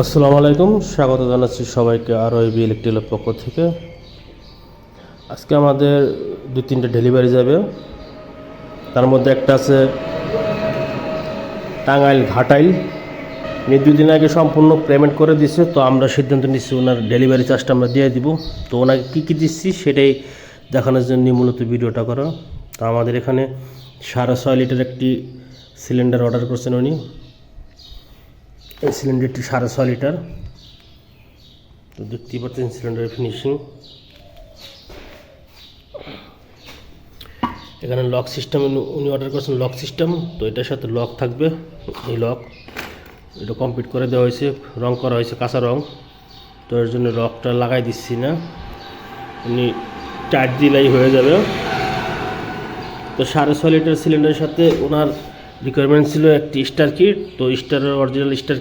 আসসালামু আলাইকুম, স্বাগত জানাচ্ছি সবাইকে আরও বি ইলেকট্রিকের পক্ষ থেকে। আজকে আমাদের দু তিনটে ডেলিভারি যাবে। তার মধ্যে একটা আছে টাঙ্গাইল ঘাটাইল। উনি দুদিন আগে সম্পূর্ণ পেমেন্ট করে দিচ্ছে তো আমরা সিদ্ধান্ত নিচ্ছি ওনার ডেলিভারি চার্জটা আমরা দিয়ে দিব। তো ওনাকে কী কী দিচ্ছি সেটাই দেখানোর জন্য মূলত ভিডিওটা করা। তো আমাদের এখানে সাড়ে ছয় লিটার একটি সিলিন্ডার অর্ডার করছেন উনি। এই সিলিন্ডারটি সাড়ে ছয় লিটার। তো দেখতেই পাচ্ছেন সিলিন্ডারের ফিনিশিং এখানে লক সিস্টেম উনি অর্ডার করেছেন লক সিস্টেম তো এটার সাথে লক থাকবে, এই লক এটা কমপ্লিট করে দেওয়া হয়েছে, রং করা হয়েছে, কাঁচা রং। তো এর জন্য লকটা লাগাই দিচ্ছি না। উনি টাইট দিলেই হয়ে যাবে। তো সাড়ে ছয় লিটার সিলিন্ডারের সাথে ওনার রিকোয়ারমেন্ট ছিল একটি স্টার কিট তো স্টারের অরিজিনাল স্টার